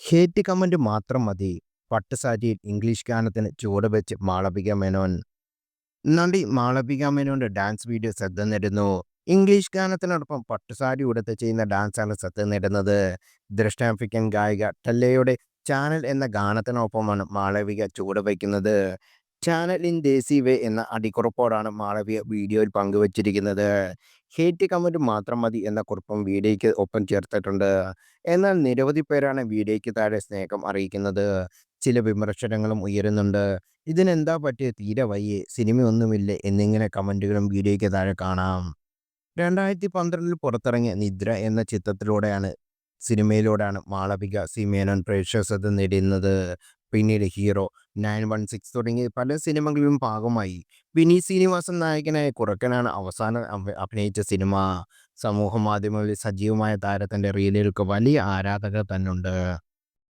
Hate comment മാത്രം മതി. പട്ടുസാരിയിൽ English ഗാനത്തിന് ചുവടുവെച്ച് മാളവിക മേനോൻ. നടി മാളവിക മേനോന്റെ ഡാൻസ് വീഡിയോ ശ്രദ്ധ നേടുന്നു. ഇംഗ്ലീഷ് ഗാനത്തിനോടൊപ്പം പട്ടുസാരി ഉടുത്ത് ചെയ്യുന്ന ഡാൻസാണ് ശ്രദ്ധ നേടുന്നത്. ദക്ഷിണാഫ്രിക്കൻ ഗായിക ടല്ലയുടെ ചാനൽ എന്ന ഗാനത്തിനൊപ്പമാണ് മാളവിക ചുവടുവയ്ക്കുന്നത് ചാനൽ ഇൻ ദേസി വേ എന്ന അടിക്കുറിപ്പോടാണ് മാളവിയ വീഡിയോയിൽ പങ്കുവച്ചിരിക്കുന്നത്. ഹേറ്റ് കമന്റ് മാത്രം മതി എന്ന കുറിപ്പും വീഡിയോയ്ക്ക് ഒപ്പം ചേർത്തിട്ടുണ്ട്. എന്നാൽ നിരവധി പേരാണ് വീഡിയോയ്ക്ക് താഴെ സ്നേഹം അറിയിക്കുന്നത്. ചില വിമർശനങ്ങളും ഉയരുന്നുണ്ട്. ഇതിനെന്താ പറ്റിയ തീരെ വയ്യേ സിനിമയൊന്നുമില്ല എന്നിങ്ങനെ കമന്റുകളും വീഡിയോയ്ക്ക് താഴെ കാണാം. രണ്ടായിരത്തി പന്ത്രണ്ടിൽ പുറത്തിറങ്ങിയ നിദ്ര എന്ന ചിത്രത്തിലൂടെയാണ് സിനിമയിലൂടെയാണ് മാളവിക സി മേനോൻ പ്രേക്ഷക നേടുന്നത് പിന്നീട് ഹീറോ നയൻ വൺ സിക്സ് തുടങ്ങിയ പല സിനിമകളിലും ഭാഗമായി. വിനീത് ശ്രീനിവാസൻ നായകനായ കുറക്കനാണ് അവസാനം അഭിനയിച്ച സിനിമ. സമൂഹ മാധ്യമങ്ങളിൽ സജീവമായ താരത്തിന്റെ റീലുകൾക്ക് വലിയ ആരാധകർ തന്നുണ്ട്.